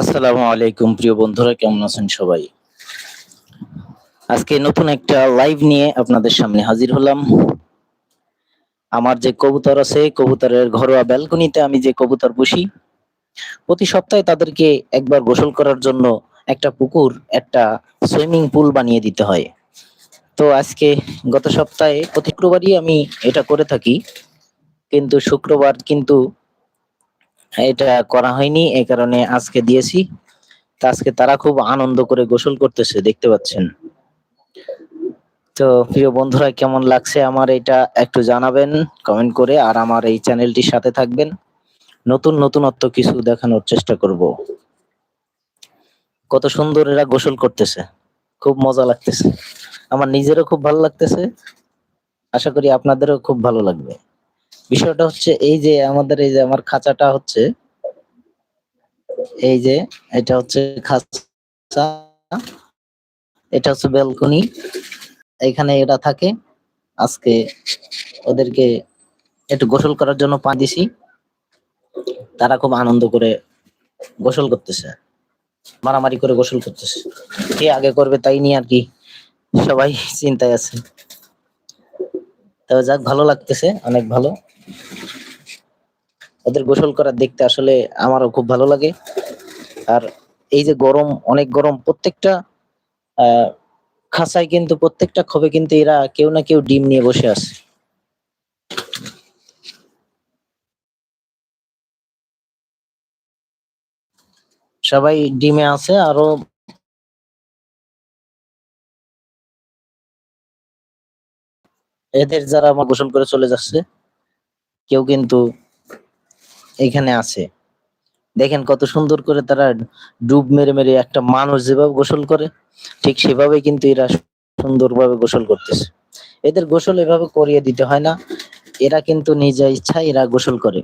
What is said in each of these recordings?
আসসালামু আলাইকুম, প্রিয় বন্ধুরা, কেমন আছেন সবাই? আজকে নতুন একটা লাইভ নিয়ে আপনাদের সামনে হাজির হলাম। আমার যে কবুতর আছে, কবুতরের ঘরোয়া ব্যালকনিতে আমি যে কবুতর পুষি, প্রতি সপ্তাহে তাদেরকে একবার গোসল করার জন্য একটা পুকুর, একটা সুইমিং পুল বানিয়ে দিতে হয়। তো আজকে গত সপ্তাহে প্রতি শুক্রবারই আমি এটা করে থাকি, কিন্তু শুক্রবার কিন্তু এটা করা হয়নি এই কারণে আজকে দিয়েছি। আজকে তারা খুব আনন্দ করে গোসল করতেছে, দেখতে পাচ্ছেন। তো প্রিয় বন্ধুরা, কেমন লাগছে আমার এটা একটু জানাবেন কমেন্ট করে, আর আমার এই চ্যানেলটির সাথে থাকবেন। নতুন নতুনত্ব কিছু দেখানোর চেষ্টা করব। কত সুন্দর এরা গোসল করতেছে, খুব মজা লাগতেছে। আমার নিজেরও খুব ভালো লাগতেছে। আশা করি আপনাদেরও খুব ভালো লাগবে। বিষয়টা হচ্ছে এই যে আমাদের এই যে আমার খাঁচাটা হচ্ছে, এই যে এটা হচ্ছে খাঁচা, এটা হচ্ছে ব্যালকনি, এখানে এটা থাকে। আজকে ওদেরকে একটু গোসল করার জন্য পা দিছি। তারা খুব আনন্দ করে গোসল করতেছে, মারামারি করে গোসল করতেছে। কে আগে করবে তাই নিয়ে আর কি সবাই চিন্তায় আছে। তবে যাক, ভালো লাগতেছে, অনেক ভালো। ওদের গোসল করার দেখতে আসলে আমারও খুব ভালো লাগে। আর এই যে গরম, অনেক গরম, প্রত্যেকটা খাঁচায় কিন্তু, প্রত্যেকটা খবে কিন্তু এরা কেউ না কেউ ডিম নিয়ে বসে আছে। সবাই ডিমে আছে, আরও এদের যারা আমার গোসল করে চলে যাচ্ছে, কেউ কিন্তু এখানে আছে। দেখেন কত সুন্দর করে তারা ডুব মেরে মেরে একটা মানুষ যেভাবে গোসল করে, ঠিক সেভাবে কিন্তু এরা সুন্দরভাবে গোসল করতেছে। এদের গোসল এভাবে করিয়ে দিতে হয় না, এরা কিন্তু নিজে ইচ্ছা এরা গোসল করে।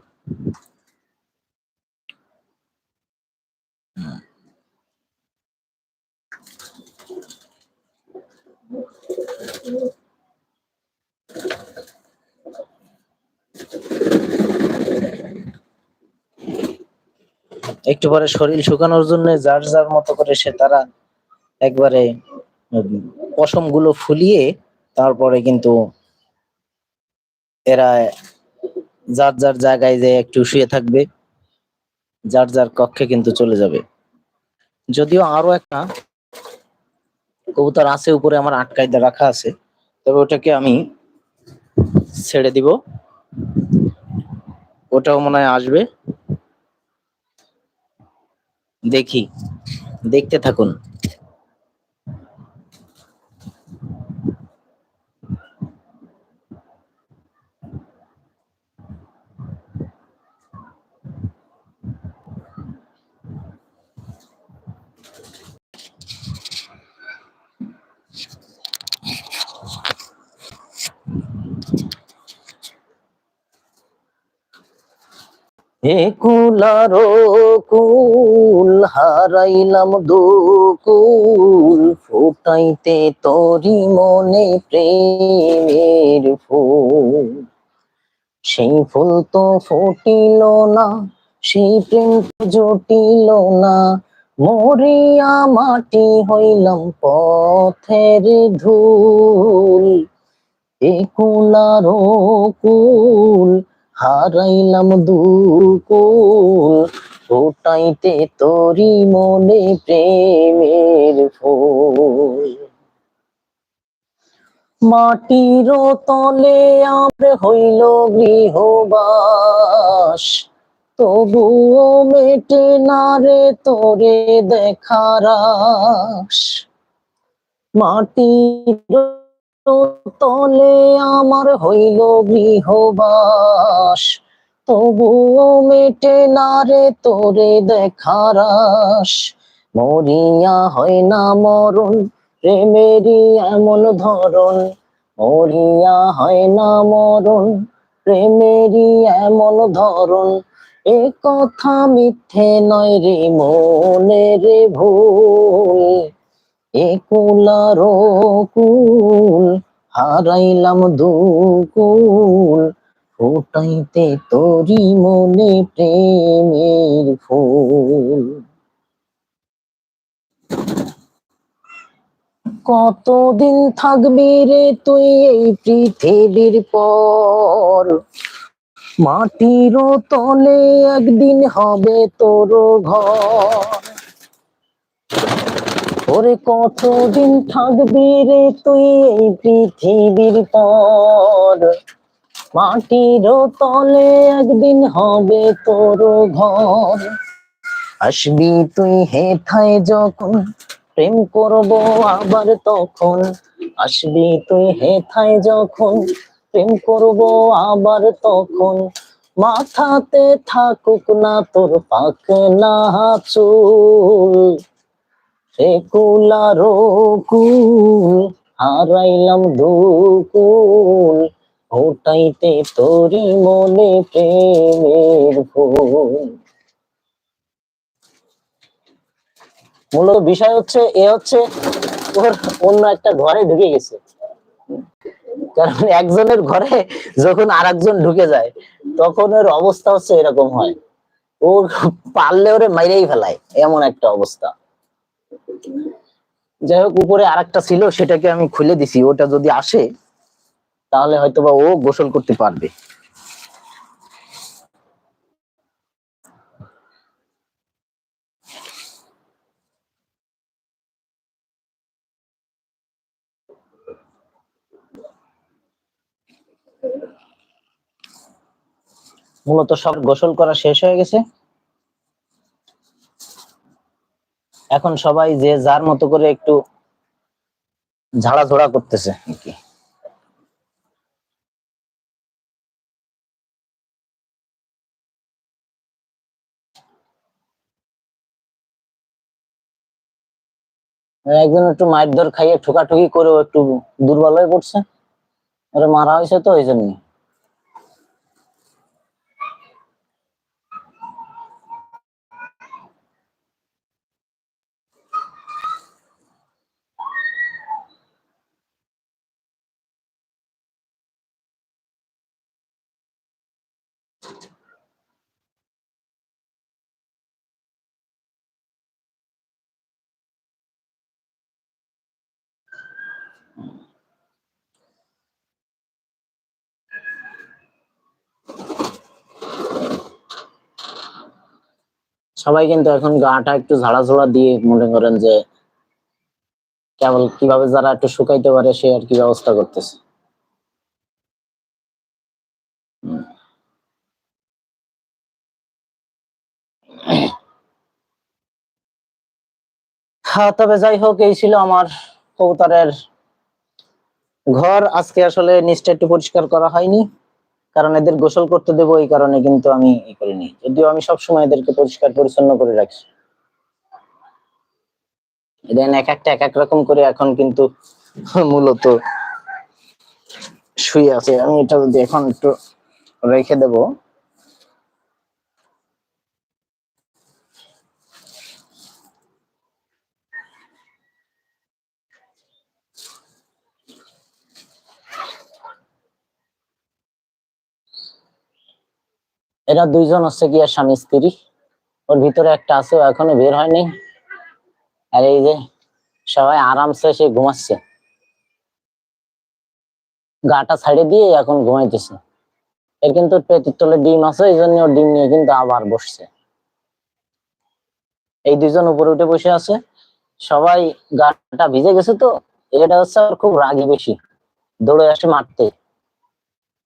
একটু পরে শরীর শুকানোর জন্য যার যার মতো করে সে তারা একবারে পশমগুলো ফুলিয়ে তারপরে কিন্তু এরা যার যার জায়গায় যে একটু শুয়ে থাকবে, যার যার কক্ষে কিন্তু চলে যাবে। যদিও আরও একটা কবুতর আছে, উপরে আমার আটকাই রাখা আছে, তবে ওটাকে আমি ছেড়ে দিব। ওটাও মনে হয় আসবে। দেখি দেখতে থাকুন। কুলারো কুল, হারাইলাম দুকুল ফুটাইতে তোরি মনে প্রেমের ফুল। সেই ফুল তো ফুটিল না, সেই প্রেম জটিল না, মরিয়া মাটি হইলাম পথের ধুল। এ কুল হারাইলাম দুকুল, ফোটাইতে তোরি মনে প্রেমের ফুল। মাটির তলে আমরা হইল গৃহবাস, তবুও মেটে না তোরে দেখার মাটির তলে আমার হইল গৃহবাস। তবুও মেটে না রে তোরে দেখার। মরিয়া হয় না মরণ প্রেমেরই এমন ধরন মরিয়া হয় না মরণ প্রেমেরই এমন ধরন এ কথা মিথ্যে নয় রে মনে রে ভুল। একুলার কুল হারাইলাম দুকুল, ফুটাইতে তোরি মনে প্রেমের ফুল। কতদিন থাকবি রে তুই এই পৃথিবীর পর? মাটির তলে একদিন হবে তোর ঘর। ওরে কতদিন থাকবি রে তুই এই পৃথিবীর পর? মাটির তলে একদিন হবে তোর ঘর। আসবি তুই হেথায় যখন, প্রেম করব আবার তখন। আসবি তুই হেথায় যখন, প্রেম করব আবার তখন। মাথাতে থাকুক না তোর পাক না চুল। হারাইলাম দুকুল ওটাইতে তোরি মনে প্রেমের ফুল। মূলত বিষয় হচ্ছে, এ হচ্ছে ওর অন্য একটা ঘরে ঢুকে গেছে। কারণ একজনের ঘরে যখন আর ঢুকে যায়, তখন ওর অবস্থা হচ্ছে এরকম হয়। ও পারলে ওরে মাইরেই ফেলায়, এমন একটা অবস্থা। যাই হোক, উপরে আর একটা ছিল, সেটাকে আমি খুলে দিছি। ওটা যদি আসে, তাহলে হয়তোবা ও গোসল করতে পারবে। মূলত সব গোসল করা শেষ হয়ে গেছে। এখন সবাই যে যার মতো করে একটু ঝাড়াঝোড়া করতেছে কি। একজন একটু মায়ের দর খাইয়ে ঠোকাঠুকি করে একটু দুর্বল হয়ে পড়ছে। ওরা মারা হয়েছে তো ওই জন্য সবাই কিন্তু এখন গাটা একটু ঝাড়াঝোড়া দিয়ে মনে করেন যে কেবল কীভাবে যারা একটু শুকাইতে পারে সে আর কি ব্যবস্থা করতেছে। হ্যাঁ তবে যাই হোক, এই ছিল আমার কবুতরের ঘর। আজকে আসলে নিচটা একটু পরিষ্কার করা হয়নি, কারণ এদের গোসল করতে দেবো, এই কারণে কিন্তু আমি করিনি। যদিও আমি সবসময় এদেরকে পরিষ্কার পরিচ্ছন্ন করে রাখি। দেন এক একটা এক এক রকম করে এখন কিন্তু মূলত শুয়ে আছে। আমি এটা যদি এখন একটু রেখে দেব। এরা দুইজন হচ্ছে কি আর স্বামী স্ত্রী। ওর ভিতরে একটা আছে, ও এখনও বের হয়নি। আর এই যে সবাই আরামসে সে ঘুমাচ্ছে। গাটা ছাড়ে দিয়ে এখন ঘুমাইতেছে। এর কিন্তু পেটের তলে ডিম আছে, এই জন্য ডিম নিয়ে কিন্তু আবার বসছে। এই দুজন উপরে উঠে বসে আছে। সবাই গাটা ভিজে গেছে তো, এটা হচ্ছে আর খুব রাগি বেশি। দৌড়ে আসে মারতে।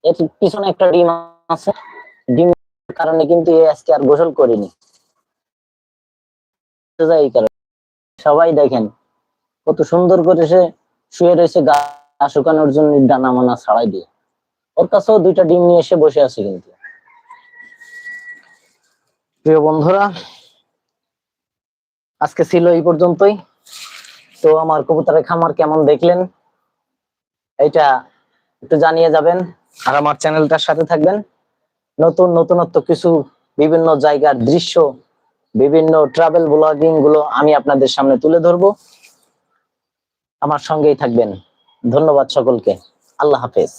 এর পিছনে একটা ডিম আছে। ডিম কারণে কিন্তু আজকে আর গোসল করিনি। সবাই দেখেন কত সুন্দর করে সে শুয়ে রয়েছে, গা শুকানোর জন্য ডানা মানা ছাড়াই দিয়ে। ওর কাছেও দুইটা ডিম নিয়ে এসে বসে আছে কিন্তু। প্রিয় বন্ধুরা, আজকে ছিল এই পর্যন্তই। তো আমার কবুতরের খামার কেমন দেখলেন? এটা একটু জানিয়ে যাবেন আর আমার চ্যানেলটার সাথে থাকবেন। নতুন নতুনত্ব কিছু বিভিন্ন জায়গার দৃশ্য, বিভিন্ন ট্রাভেল ব্লগিংগুলো আমি আপনাদের সামনে তুলে ধরব। আমার সঙ্গেই থাকবেন। ধন্যবাদ সকলকে। আল্লাহ হাফেজ।